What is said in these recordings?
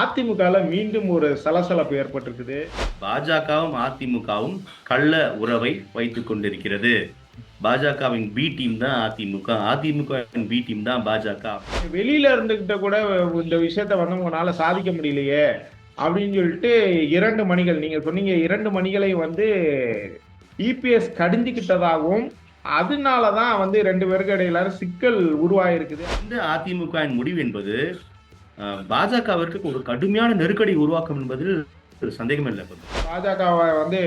அதிமுகல மீண்டும் ஒரு சலசலப்பு ஏற்பட்டிருக்குது. பாஜகவும் அதிமுகவும் கள்ள உறவை வைத்துக் கொண்டிருக்கிறது. பாஜகவின் பி டீம் தான் அதிமுக. அதிமுகவின் பி டீம் தான் பாஜக. வெளியில இருந்துகிட்ட கூட இந்த விஷயத்த வந்து உங்களால சாதிக்க முடியலையே அப்படின்னு சொல்லிட்டு இரண்டு மணிகள் நீங்க சொன்னீங்க இரண்டு மணிகளை வந்து இபிஎஸ் கடிஞ்சுக்கிட்டதாகவும் அதனால தான் வந்து ரெண்டு பேருக்கு இடையில சிக்கல் உருவாயிருக்குது. இந்த அதிமுகவின் முடிவு என்பது பாஜகவிற்கு ஒரு கடுமையான நெருக்கடி உருவாக்கும் என்பதில் சந்தேகம் இல்லை. பாஜகவை வந்து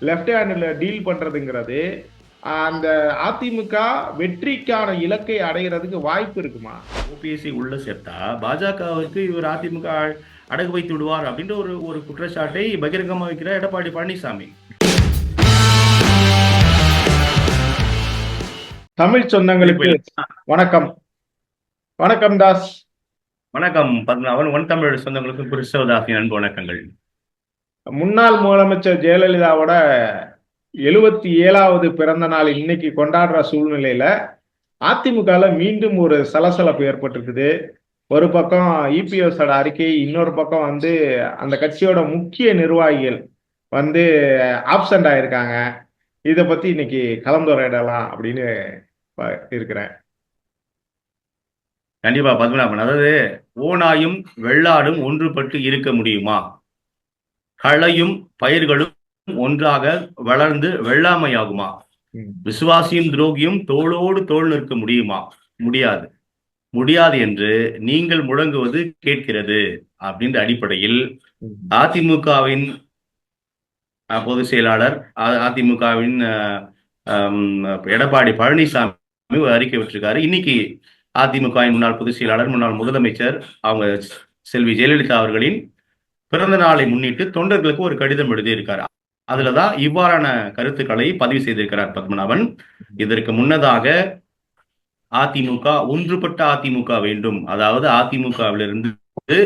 லெஃப்ட் ஹேண்டில் டீல் பண்றதுங்கிறது அந்த அதிமுக வெற்றிக்கான இலக்கை அடைகிறதுக்கு வாய்ப்பு இருக்குமா? ஓபிஎஸ்சி உள்ள சேர்த்தா பாஜகவிற்கு இவர் அதிமுக அடகு வைத்து விடுவார் அப்படின்ற ஒரு ஒரு குற்றச்சாட்டை பகிரங்கமா வைக்கிற எடப்பாடி பழனிசாமி. தமிழ் சொந்தங்களுக்கு வணக்கம். வணக்கம் தாஸ். வணக்கம் பத்மநாபன். ஒன் தமிழ் சொந்தங்களுக்கும் கிறிஸ்தவதாசின் அன்பு வணக்கங்கள். முன்னாள் முதலமைச்சர் ஜெயலலிதாவோட எழுபத்தி ஏழாவது பிறந்த நாள் இன்னைக்கு கொண்டாடுற சூழ்நிலையில அதிமுகல மீண்டும் ஒரு சலசலப்பு ஏற்பட்டிருக்குது. ஒரு பக்கம் இபிஎஸோட அறிக்கை இன்னொரு பக்கம் வந்து அந்த கட்சியோட முக்கிய நிர்வாகிகள் வந்து ஆப்சண்ட் ஆயிருக்காங்க. இதை பத்தி இன்னைக்கு கலந்துரையிடலாம் அப்படின்னு இருக்கிறேன். கண்டிப்பா பத்மநாபன். அதாவது ஓனாயும் வெள்ளாடும் ஒன்றுபட்டு இருக்க முடியுமா? களையும் பயிர்களும் ஒன்றாக வளர்ந்து வெள்ளாமையாகுமா? ம். விசுவாசியும் துரோகியும் தோளோடு தோள் நிற்க முடியுமா? முடியாது. முடியாது என்று நீங்கள் முழங்குவது கேட்கிறது அப்படின்ற அடிப்படையில் அதிமுகவின் பொதுச் செயலாளர் அதிமுகவின் எடப்பாடி பழனிசாமி அறிக்கை விட்டிருக்காரு. இன்னைக்கு அதிமுகவின் முன்னாள் பொதுச் செயலாளர் முன்னாள் முதலமைச்சர் அவங்க செல்வி ஜெயலலிதா அவர்களின் பிறந்த நாளை முன்னிட்டு தொண்டர்களுக்கு ஒரு கடிதம் எழுதியிருக்காரு அதுலதான் இவ்வாறான கருத்துக்களை பதிவு செய்திருக்கிறார் பத்மநாபன். இதற்கு முன்னதாக அதிமுக ஒன்றுபட்ட அதிமுக வேண்டும். அதாவது அதிமுகவிலிருந்து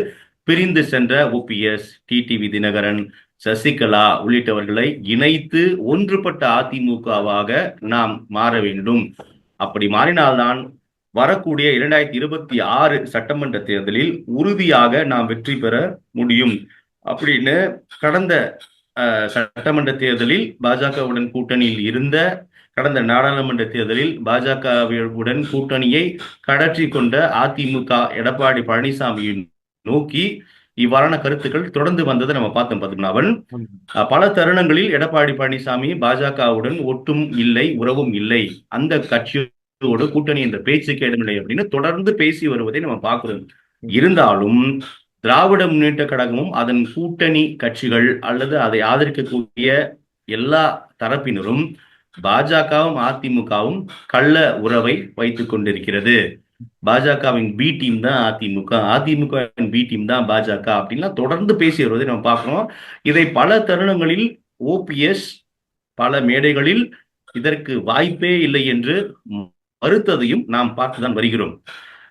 பிரிந்து சென்ற ஓபிஎஸ் டிடிவி தினகரன் சசிகலா உள்ளிட்டவர்களை இணைத்து ஒன்றுபட்ட அதிமுகவாக நாம் மாற வேண்டும். அப்படி மாறினால்தான் வரக்கூடிய இரண்டாயிரத்தி இருபத்தி ஆறு சட்டமன்ற தேர்தலில் உறுதியாக நாம் வெற்றி பெற முடியும். அப்படின்னு கடந்த சட்டமன்ற தேர்தலில் பாஜகவுடன் கூட்டணியில் இருந்த கடந்த நாடாளுமன்ற தேர்தலில் பாஜகவுடன் கூட்டணியை கடற்றி கொண்ட அதிமுக எடப்பாடி பழனிசாமியை நோக்கி இவ்வாறான கருத்துக்கள் தொடர்ந்து வந்ததை நம்ம பார்த்தோம் பத்மநாபன். பல தருணங்களில் எடப்பாடி பழனிசாமி பாஜகவுடன் ஒட்டும் இல்லை உறவும் இல்லை. அந்த கட்சியோடு கூட்டணி என்ற பேச்சுக்கு இடமில்லை அப்படின்னு தொடர்ந்து பேசி வருவதை நம்ம பார்க்கிறோம். இருந்தாலும் திராவிட முன்னேற்ற கழகமும் அதன் கூட்டணி கட்சிகள் அல்லது அதை ஆதரிக்கக்கூடிய எல்லா தரப்பினரும் பாஜகவும் அதிமுகவும் கள்ள உறவை வைத்துக் கொண்டிருக்கிறது. பாஜகவின் பி டீம் தான் அதிமுக அதிமுகவின் பி டீம் தான் பாஜக அப்படின்லாம் தொடர்ந்து பேசி வருவதை நம்ம பார்க்கிறோம். இதை பல தருணங்களில் ஓபிஎஸ் பல மேடைகளில் இதற்கு வாய்ப்பே இல்லை என்று மறுத்ததையும் நாம் பார்த்துதான் வருகிறோம்.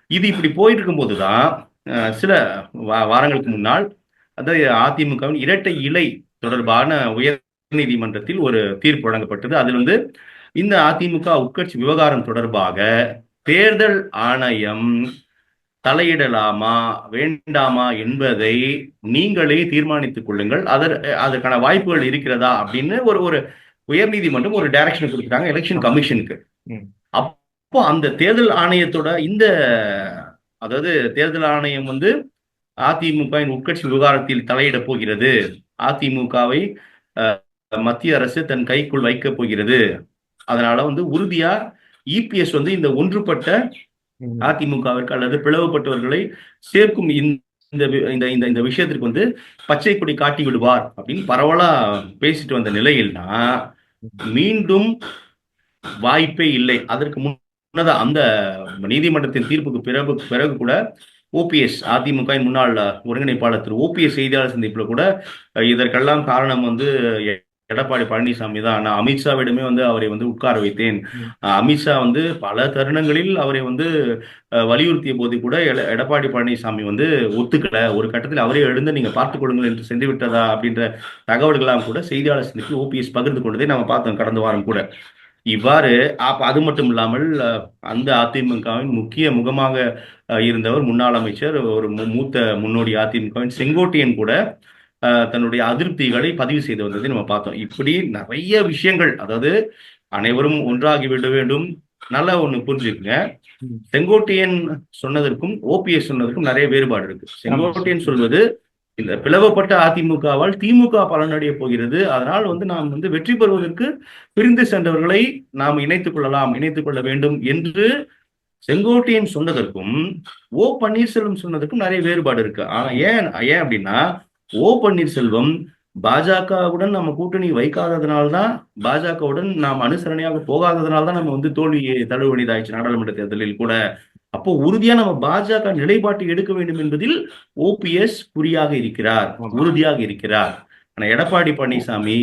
இது இப்படி போயிட்டு இருக்கும்போதுதான் அஹ், சில வா- வாரங்களுக்கு முன்னால் அதாவது அதிமுகவின் இரட்டை இலை தொடர்பான உயர் நீதிமன்றத்தில் ஒரு தீர்ப்பு வழங்கப்பட்டது. அதில் வந்து இந்த அதிமுக உட்கட்சி விவகாரம் தொடர்பாக தேர்தல் ஆணையம் தலையிடலாமா வேண்டாமா என்பதை நீங்களே தீர்மானித்துக் கொள்ளுங்கள். அதர் அதற்கான வாய்ப்புகள் இருக்கிறதா அப்படின்னு ஒரு ஒரு உயர்நீதிமன்றம் ஒரு டைரக்ஷன் கொடுத்துட்டாங்க எலெக்ஷன் கமிஷனுக்கு ம். அப்போ அந்த தேர்தல் ஆணையத்தோட இந்த அதாவது தேர்தல் ஆணையம் வந்து அதிமுகவின் உட்கட்சி விவகாரத்தில் தலையிட போகிறது. அதிமுகவை மத்திய அரசு தன் கைக்குள் வைக்கப் போகிறது. அதனால வந்து உறுதியா இபிஎஸ் வந்து இந்த ஒன்றுபட்ட அதிமுகவிற்கு அல்லது பிளவுபட்டவர்களை சேர்க்கும் இந்த இந்த இந்த விஷயத்திற்கு வந்து பச்சை கொடி காட்டி விடுவார் அப்படின்னு பரவலா பேசிட்டு வந்த நிலையில்னா மீண்டும் வாய்ப்பே இல்லை. அதற்கு முன்னதா அந்த நீதிமன்றத்தின் தீர்ப்புக்கு பிறகு பிறகு கூட ஓபிஎஸ் அதிமுகவின் முன்னாள் ஒருங்கிணைப்பாளர் திரு ஓபிஎஸ் செய்தியாளர் சந்திப்புல கூட இதற்கெல்லாம் காரணம் வந்து எடப்பாடி பழனிசாமி தான். நான் அமித்ஷாவிடமே வந்து அவரை வந்து உட்கார வைத்தேன். அமித்ஷா வந்து பல தருணங்களில் அவரை வந்து வலியுறுத்திய போது கூட எட- எடப்பாடி பழனிசாமி வந்து ஒத்துக்கல. ஒரு கட்டத்தில் அவரே எழுந்து நீங்க பார்த்துக் கொள்ளுங்கள் என்று சென்று விட்டதா அப்படின்ற தகவல்கள்லாம் கூட செய்தியாளர் சந்திப்பில் ஓபிஎஸ் பகிர்ந்து கொண்டதை நம்ம பார்த்தோம் கடந்த வாரம் கூட. இவ்வாறு அது மட்டும் இல்லாமல் அந்த அதிமுகவின் முக்கிய முகமாக இருந்தவர் முன்னாள் அமைச்சர் ஒரு மூத்த முன்னோடி அதிமுகவின் செங்கோட்டையன் கூட தன்னுடைய அதிருப்திகளை பதிவு செய்து வந்ததை நம்ம பார்த்தோம். இப்படி நிறைய விஷயங்கள் அதாவது அனைவரும் ஒன்றாகி விட வேண்டும். நல்லா ஒண்ணு புரிஞ்சுக்குங்க. செங்கோட்டையன் சொன்னதற்கும் ஓபிஎஸ் சொன்னதற்கும் நிறைய வேறுபாடு இருக்கு. செங்கோட்டையன் சொல்வது இந்த பிளவப்பட்ட அதிமுகவால் திமுக பலனடைய போகிறது. அதனால் வந்து நாம் வந்து வெற்றி பெறுவதற்கு பிரிந்து சென்றவர்களை நாம் இணைத்துக் கொள்ளலாம் இணைத்துக் கொள்ள வேண்டும் என்று செங்கோட்டையன் சொன்னதற்கும் ஓ பன்னீர்செல்வம் சொன்னதற்கும் நிறைய வேறுபாடு இருக்கு. ஆனா ஏன் ஏன் அப்படின்னா ஓ பன்னீர்செல்வம் பாஜகவுடன் நம்ம கூட்டணி வைக்காததுனால்தான் பாஜகவுடன் நாம் அனுசரணையாக போகாததுனால தான் நம்ம வந்து தோல்வியை தழுவ வேண்டியதாயிடுச்சு. நாடாளுமன்ற தேர்தலில் கூட அப்போ உறுதியா நம்ம பாஜக நிலைப்பாட்டை எடுக்க வேண்டும் என்பதில் ஓபிஎஸ் குறியாக இருக்கிறார். உறுதியாக இருக்கிறார். ஆனா எடப்பாடி பழனிசாமி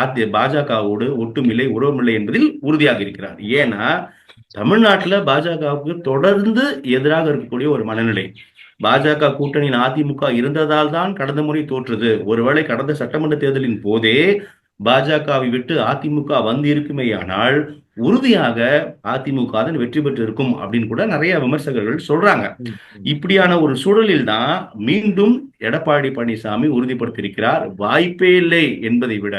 ஆதி பாஜகவோடு ஒட்டுமில்லை உறவுமில்லை என்பதில் உறுதியாக இருக்கிறார். ஏன்னா தமிழ்நாட்டுல பாஜகவுக்கு தொடர்ந்து எதிராக இருக்கக்கூடிய ஒரு மனநிலை. பாஜக கூட்டணியின் அதிமுக இருந்ததால் தான் கடந்த முறை தோற்றது. ஒருவேளை கடந்த சட்டமன்ற தேர்தலின் போதே பாஜகவை விட்டு அதிமுக வந்து இருக்குமேயானால் உறுதியாக அதிமுக தான் வெற்றி பெற்று இருக்கும் அப்படின்னு கூட நிறைய விமர்சகர்கள் சொல்றாங்க. இப்படியான ஒரு சூழலில் தான் மீண்டும் எடப்பாடி பழனிசாமி உறுதிப்படுத்தியிருக்கிறார். வாய்ப்பே இல்லை என்பதை விட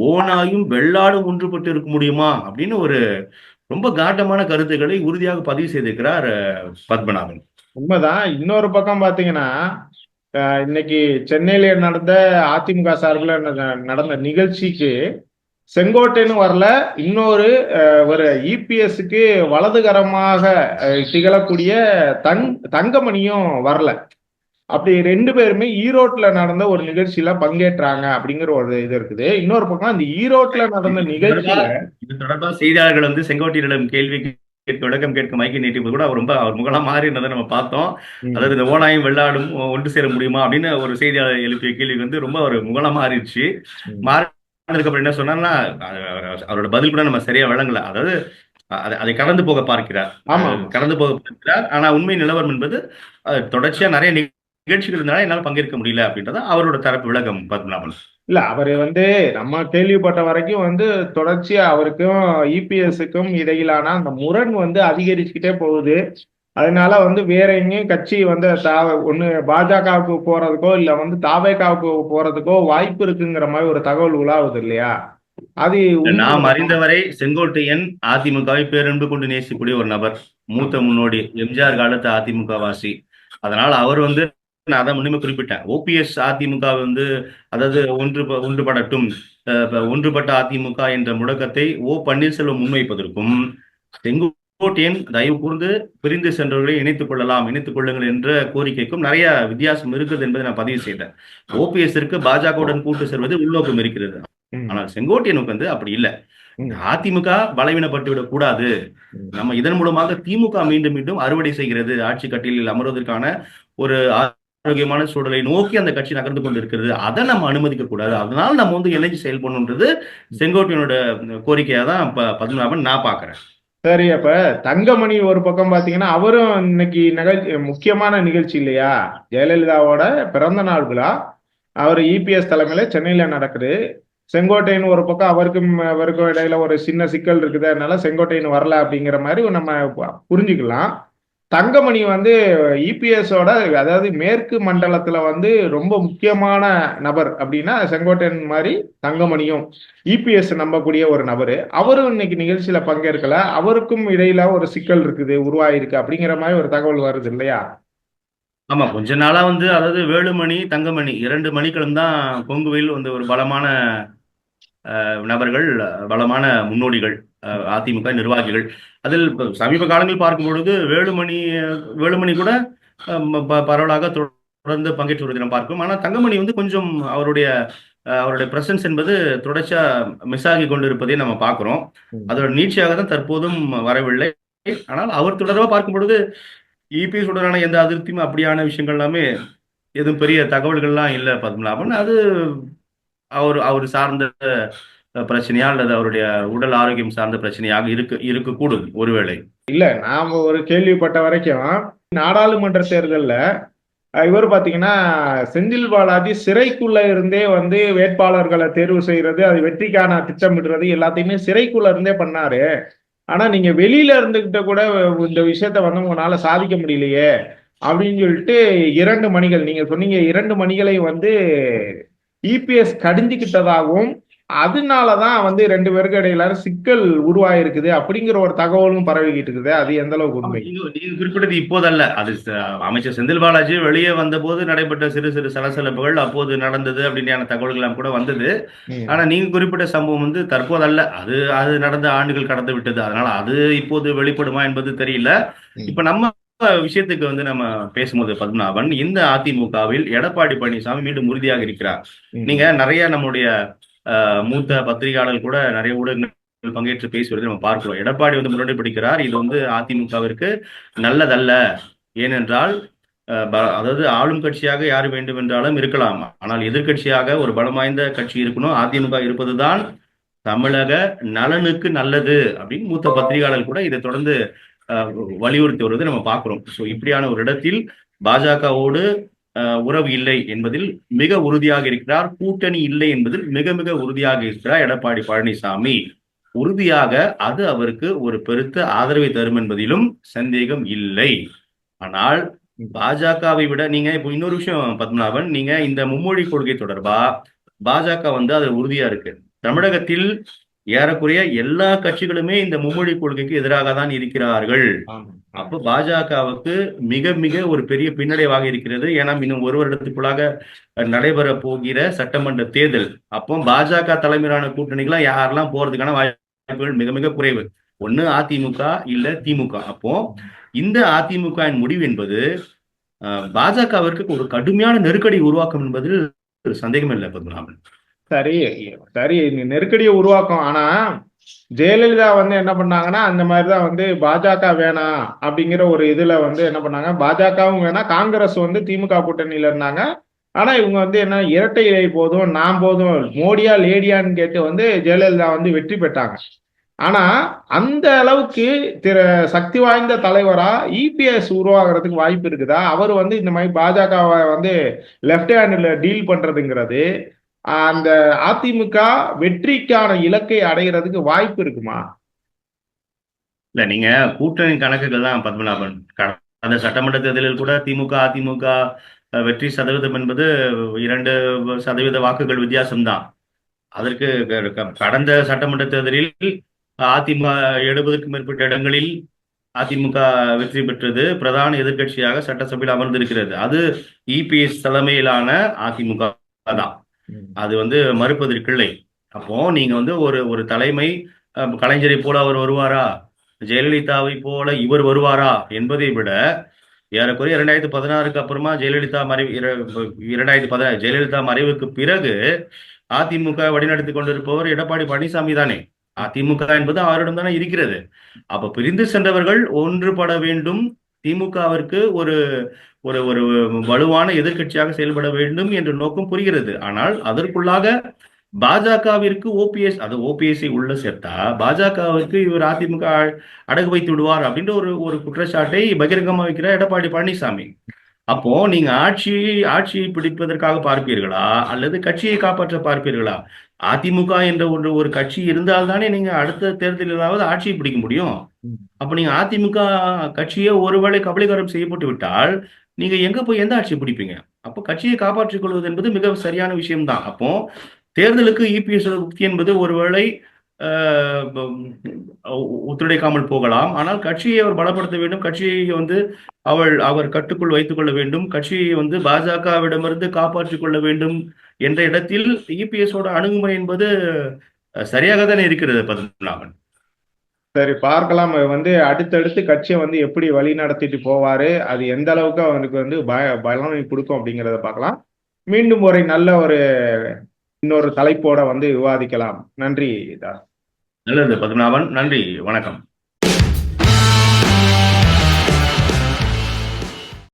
ஓனாயும் வெள்ளாடும் ஒன்றுபட்டு இருக்க முடியுமா அப்படின்னு ஒரு ரொம்ப காட்டமான கருத்துக்களை உறுதியாக பதிவு செய்திருக்கிறார் பத்மநாபன். உண்மைதான். இன்னொரு பக்கம் பாத்தீங்கன்னா இன்னைக்கு சென்னையில நடந்த அதிமுக சார்பில் நட- நடந்த நிகழ்ச்சிக்கு செங்கோட்டைன்னு வரல இன்னொரு ஒரு இபிஎஸ்க்கு வலதுகரமாக அஹ், திகழக்கூடிய தங் தங்கமணியும் வரல. அப்படி ரெண்டு பேருமே ஈரோட்ல நடந்த ஒரு நிகழ்ச்சியில பங்கேற்றாங்க அப்படிங்கிற ஒரு இது இருக்குது. இன்னொரு பக்கம் அந்த ஈரோட்ல நடந்த நிகழ்ச்சியில இது தொடர்பாக செய்தியாளர்கள் வந்து செங்கோட்டையனிடம் கேள்வி கேட்க விளக்கம் கேட்க மைக்கை நீட்டிப்பது கூட அவர் ரொம்ப அவர் முகலாம் மாறினதை நம்ம பார்த்தோம். அதாவது இந்த ஓனாயும் வெள்ளாடும் ஒன்று சேர முடியுமா அப்படின்னு ஒரு செய்தியாளர் எழுப்பிய கேள்வி வந்து ரொம்ப ஒரு முகலாம் மாறிடுச்சு. ம். மாறினதுக்கு அப்புறம் என்ன சொன்னார்னா அவரோட பதில் கூட நம்ம சரியா விளங்கல. அதாவது அதை கடந்து போக பார்க்கிறார். ஆமா. கடந்து போக பார்க்கிறார். ஆனா உண்மை நிலவரம் என்பது தொடர்ச்சியா நிறைய நிகழ்ச்சிகள் இருந்தாலும் என்னால் பங்கேற்க முடியல அப்படின்றத அவரோட தரப்பு விளக்கம் பத்மநாபன். இல்ல அவரு வந்து நம்ம கேள்விப்பட்ட வரைக்கும் வந்து தொடர்ச்சியா அவருக்கும் இபிஎஸ்க்கும் இடையிலான அந்த முரண் வந்து அதிகரிச்சுக்கிட்டே போகுது. அதனால வந்து வேற எங்கேயும் கட்சி வந்து தாவ ஒண்ணு பாஜகவுக்கு போறதுக்கோ இல்ல வந்து தாவேகாவுக்கு போறதுக்கோ வாய்ப்பு இருக்குங்கிற மாதிரி ஒரு தகவல் உலாவுது இல்லையா? அது நாம் அறிந்தவரை செங்கோட்டையன் அதிமுகவை பேரன்பு கொண்டு நேசிக்கக்கூடிய ஒரு நபர் மூத்த முன்னோடி எம்ஜிஆர் காலத்து அதிமுக வாசி அதனால அவர் வந்து நான் அதான் முன்னுமே குறிப்பிட்டேன். ஓபிஎஸ் அதிமுக வந்து அதாவது ஒன்று ஒன்றுபடட்டும் ஒன்றுபட்ட அதிமுக என்ற முழக்கத்தை ஓ பன்னீர்செல்வம் முன்வைப்பதற்கும் செங்கோட்டையன் தயவு கூர்ந்து பிரிந்து சென்றவர்களை இணைத்துக் கொள்ளலாம் இணைத்துக் கொள்ளுங்கள் என்ற கோரிக்கைக்கும் நிறைய வித்தியாசம் இருக்குது என்பதை நான் பதிவு செய்தேன். ஓபிஎஸ்ற்கு பாஜகவுடன் கூட்டு செல்வது உள்நோக்கம் இருக்கிறது. ஆனால் செங்கோட்டையனுக்கு வந்து அப்படி இல்லை. அதிமுக பலவீனப்பட்டு விடக் கூடாது. நம்ம இதன் மூலமாக திமுக மீண்டும் மீண்டும் அறுவடை செய்கிறது. ஆட்சி கட்டிலில் அமர்வதற்கான ஒரு ஆரோக்கியமான சூழலை நோக்கி அந்த கட்சி நகர்ந்து கொண்டிருக்கிறது. அதை நம்ம அனுமதிக்க கூடாது. அதனால நம்ம வந்து இணைஞ்சு செயல்படணுன்றது செங்கோட்டையனோட கோரிக்கையா தான் பத்மநாபன் நான் பாக்குறேன் சரி அப்ப தங்கமணி ஒரு பக்கம் பாத்தீங்கன்னா அவரும் இன்னைக்கு நிகழ்ச்சி முக்கியமான நிகழ்ச்சி இல்லையா? ஜெயலலிதாவோட பிறந்த நாள் விழா. அவர் இபிஎஸ் தலைமையில சென்னையில நடக்குது. செங்கோட்டையன் ஒரு பக்கம் அவருக்கும் அவருக்கும் இடையில ஒரு சின்ன சிக்கல் இருக்குது அதனால செங்கோட்டையன் வரல அப்படிங்கிற மாதிரி நம்ம புரிஞ்சுக்கலாம். தங்கமணி வந்து இபிஎஸோட அதாவது மேற்கு மண்டலத்துல வந்து ரொம்ப முக்கியமான நபர் அப்படின்னா செங்கோட்டையன் மாதிரி தங்கமணியும் இபிஎஸ் நம்பக்கூடிய ஒரு நபர். அவரும் இன்னைக்கு நிகழ்ச்சியில பங்கேற்கல. அவருக்கும் இடையில ஒரு சிக்கல் இருக்குது உருவாயிருக்கு அப்படிங்கிற மாதிரி ஒரு தகவல் வருது இல்லையா? ஆமா கொஞ்ச நாளா வந்து அதாவது வேலுமணி தங்கமணி இரண்டு மணிக்களும் தான் கொங்குவில் வந்து ஒரு பலமான நபர்கள் பலமான முன்னோடிகள். அதிமுக நிர்வாகிகள். அதில் சமீப காலங்களில் பார்க்கும் பொழுது வேலுமணி வேலுமணி கூட பரவலாக தொடர்ந்து பங்கேற்று வருவதை நாம் பார்க்கிறோம் ஆனால் தங்கமணி வந்து கொஞ்சம் அவருடைய அவருடைய பிரசன்ஸ் என்பது தொடர்ச்சியா மிஸ் ஆகி கொண்டிருப்பதை நம்ம பார்க்கிறோம். அதோட நீட்சியாக தான் தற்போதும் வரவில்லை. ஆனால் அவர் தொடர்பாக பார்க்கும் பொழுது இபிஎஸ் உடனான எந்த அதிருப்தியும் அப்படியான விஷயங்கள் எல்லாமே எதுவும் பெரிய தகவல்கள்லாம் இல்லை பத்மநாபன். அது அவர் அவர் சார்ந்த பிரச்சனையா அல்லது அவருடைய உடல் ஆரோக்கியம் சார்ந்த பிரச்சனையாக இருக்கு இருக்கக்கூடும் ஒருவேளை. இல்ல நாம ஒரு கேள்விப்பட்ட வரைக்கும் நாடாளுமன்ற தேர்தலில் இவர் பாத்தீங்கன்னா செந்தில் பாலாஜி சிறைக்குள்ள இருந்தே வந்து வேட்பாளர்களை தேர்வு செய்யறது அது வெற்றிக்கான திட்டமிடுறது எல்லாத்தையுமே சிறைக்குள்ள இருந்தே பண்ணாரு. ஆனா நீங்க வெளியில இருந்துகிட்ட கூட இந்த விஷயத்த வந்து உங்களால சாதிக்க முடியலையே அப்படின்னு சொல்லிட்டு இரண்டு மணிகள் நீங்க சொன்னீங்க இரண்டு மணிகளை வந்து இபிஎஸ் கடிஞ்சுக்கிட்டதாகவும் அதனாலதான் வந்து ரெண்டு பேருக்கு இடையில சிக்கல் உருவாயிருக்குது அப்படிங்கிற ஒரு தகவலும் பரவிக்கிட்டு இருக்குது. அது எந்த அளவுக்கு உண்மை? நீங்க குறிப்பிட்டது இப்போதல்ல. அது அமைச்சர் செந்தில் பாலாஜி வெளியே வந்தபோது நடைபெற்ற சிறு சிறு சலசலப்புகள் அப்போது நடந்தது அப்படின்ன தகவல்கள் எல்லாம் கூட வந்தது. ஆனா நீங்க குறிப்பிட்ட சம்பவம் வந்து தற்போதல்ல. அது அது நடந்த ஆண்டுகள் கடந்து விட்டது. அதனால அது இப்போது வெளிப்படுமா என்பது தெரியல. இப்ப நம்ம விஷயத்துக்கு வந்து நம்ம பேசும்போது பத்மநாபன் இந்த அதிமுகவில் எடப்பாடி பழனிசாமி மீண்டும் உறுதியாக இருக்கிறார். நீங்க நிறைய நம்முடைய மூத்த பத்திரிகையாளர்கள் கூட நிறைய ஊடகங்கள் பங்கேற்று பேசி நம்ம பார்க்கிறோம். எடப்பாடி வந்து முன்னாடி பிடிக்கிறார். இது வந்து அதிமுகவிற்கு நல்லதல்ல. ஏனென்றால் ப- அதாவது ஆளும் கட்சியாக யார் வேண்டும் என்றாலும் இருக்கலாம். ஆனால் எதிர்க்கட்சியாக ஒரு பலம் வாய்ந்த கட்சி இருக்கணும். அதிமுக இருப்பதுதான் தமிழக நலனுக்கு நல்லது அப்படின்னு மூத்த பத்திரிகையாளர் கூட இதை தொடர்ந்து வலியுறுத்தி வருவதை நம்ம பார்க்கிறோம். ஸோ இப்படியான ஒரு இடத்தில் பாஜகவோடு உறவு இல்லை என்பதில் மிக உறுதியாக இருக்கிறார். கூட்டணி இல்லை என்பதில் மிக மிக உறுதியாக இருக்கிறார் எடப்பாடி பழனிசாமி. உறுதியாக அது அவருக்கு ஒரு பெருத்த ஆதரவை தரும் என்பதிலும் சந்தேகம் இல்லை. ஆனால் பாஜகவை விட நீங்க இப்போ இன்னொரு விஷயம் பத்மநாபன் நீங்க இந்த மும்மொழி கொள்கை தொடர்பா? பாஜக வந்து அது உறுதியா இருக்கு. தமிழகத்தில் ஏறக்குறைய எல்லா கட்சிகளுமே இந்த மும்மொழி கொள்கைக்கு எதிராக தான் இருக்கிறார்கள். அப்ப பாஜகவுக்கு மிக மிக ஒரு பெரிய பின்னடைவாக இருக்கிறது. ஏன்னா இன்னும் ஒரு வருடத்துக்குள்ளாக நடைபெற போகிற சட்டமன்ற தேர்தல். அப்போ பாஜக தலைமையிலான கூட்டணிகளாம் யாரெல்லாம் போறதுக்கான வாய்ப்புகள் மிக மிக குறைவு. ஒண்ணு அதிமுக இல்ல திமுக. அப்போ இந்த அதிமுகவின் முடிவு என்பது பாஜகவிற்கு ஒரு கடுமையான நெருக்கடி உருவாக்கும் என்பதில் சந்தேகம் இல்லை பத்மநாபன். சரி சரி நெருக்கடியை உருவாக்கும். ஆனா ஜெயலலிதா வந்து என்ன பண்ணாங்கன்னா அந்த மாதிரிதான் வந்து பாஜக வேணாம் அப்படிங்கிற ஒரு இதுல வந்து என்ன பண்ணாங்க பாஜகவும் வேணாம் காங்கிரஸ் வந்து திமுக கூட்டணியில இருந்தாங்க. ஆனா இவங்க வந்து என்ன இரட்டை இலை போதும் நான் போதும் மோடியா லேடியான்னு கேட்டு வந்து ஜெயலலிதா வந்து வெற்றி பெற்றாங்க. ஆனா அந்த அளவுக்கு திரு சக்தி வாய்ந்த தலைவரா இபிஎஸ் உருவாகிறதுக்கு வாய்ப்பு இருக்குதா? அவர் வந்து இந்த மாதிரி பாஜகவை வந்து லெஃப்ட் ஹேண்டில் டீல் பண்றதுங்கிறது அந்த அதிமுக வெற்றிக்கான இலக்கை அடைகிறதுக்கு வாய்ப்பு இருக்குமா? இல்ல நீங்க கூட்டணி கணக்குகள் தான் பத்மநாபன். அந்த சட்டமன்ற தேர்தலில் கூட திமுக அதிமுக வெற்றி சதவீதம் என்பது இரண்டு சதவீத வாக்குகள் வித்தியாசம்தான். அதற்கு க- கடந்த சட்டமன்ற தேர்தலில் அதிமுக எழுபதுக்கும் மேற்பட்ட இடங்களில் அதிமுக வெற்றி பெற்றது. பிரதான எதிர்க்கட்சியாக சட்டசபையில் அமர்ந்திருக்கிறது. அது இபிஎஸ் தலைமையிலான அதிமுக தான். அது வந்து மறுப்பதற்கில்லை அப்போ நீங்க வந்து ஒரு ஒரு தலைமை கலைஞரை போல அவர் வருவாரா? ஜெயலலிதாவை போல இவர் வருவாரா? என்பதை விட ஏறக்குறைய இரண்டாயிரத்தி பதினாறுக்கு அப்புறமா ஜெயலலிதா மறைவு இரண்டாயிரத்தி பதினாறு ஜெயலலிதா மறைவுக்கு பிறகு அதிமுக வழிநடத்தி கொண்டிருப்பவர் எடப்பாடி பழனிசாமி தானே. அதிமுக என்பது அவரிடம் தானே இருக்கிறது. அப்ப பிரிந்து சென்றவர்கள் ஒன்றுபட வேண்டும். திமுகவிற்கு ஒரு ஒரு ஒரு வலுவான எதிர்க்கட்சியாக செயல்பட வேண்டும் என்ற நோக்கம் புரிகிறது. ஆனால் அதற்குள்ளாக பாஜகவிற்கு ஓபிஎஸ் அது ஓபிஎஸ்ஐ உள்ள சேர்த்தா பாஜகவிற்கு இவர் அதிமுக அடகு வைத்து விடுவார் அப்படின்ற ஒரு ஒரு குற்றச்சாட்டை பகிரங்கமா வைக்கிறார் எடப்பாடி பழனிசாமி. அப்போ நீங்க ஆட்சி ஆட்சியை பிடிப்பதற்காக பார்ப்பீர்களா? அல்லது கட்சியை காப்பாற்ற பார்ப்பீர்களா? அதிமுக என்ற ஒன்று ஒரு கட்சி இருந்தால்தானே நீங்க அடுத்த தேர்தலிலாவது ஆட்சியை பிடிக்க முடியும். அப்ப நீங்க அதிமுக கட்சியே ஒருவேளை கபலீகரம் செய்யப்பட்டு விட்டால் நீங்க எங்க போய் எந்த ஆட்சியை பிடிப்பீங்க? அப்போ கட்சியை காப்பாற்றிக் கொள்வது என்பது மிக சரியான விஷயம்தான். அப்போ தேர்தலுக்கு இபிஎஸ் உக்தி என்பது ஒருவேளை ஒத்துழைக்காமல் போகலாம். ஆனால் கட்சியை அவர் பலப்படுத்த வேண்டும். கட்சியை வந்து அவள் அவர் கட்டுக்குள் வைத்துக் கொள்ள வேண்டும். கட்சியை வந்து பாஜகவிடமிருந்து காப்பாற்றிக் கொள்ள வேண்டும் என்ற இடத்தில் இபிஎஸோட அணுகுமுறை என்பது சரியாக தானே இருக்கிறது பத்மநாபன்? சரி பார்க்கலாம். அவர் வந்து அடுத்தடுத்து கட்சியை வந்து எப்படி வழி நடத்திட்டு போவாரு அது எந்த அளவுக்கு அவனுக்கு வந்து பய பலனை கொடுக்கும் அப்படிங்கிறத பார்க்கலாம். மீண்டும் ஒரு நல்ல ஒரு இன்னொரு தலைப்போட வந்து விவாதிக்கலாம். நன்றி தாஸ் நல்லது பத்மநாபன். நன்றி வணக்கம்.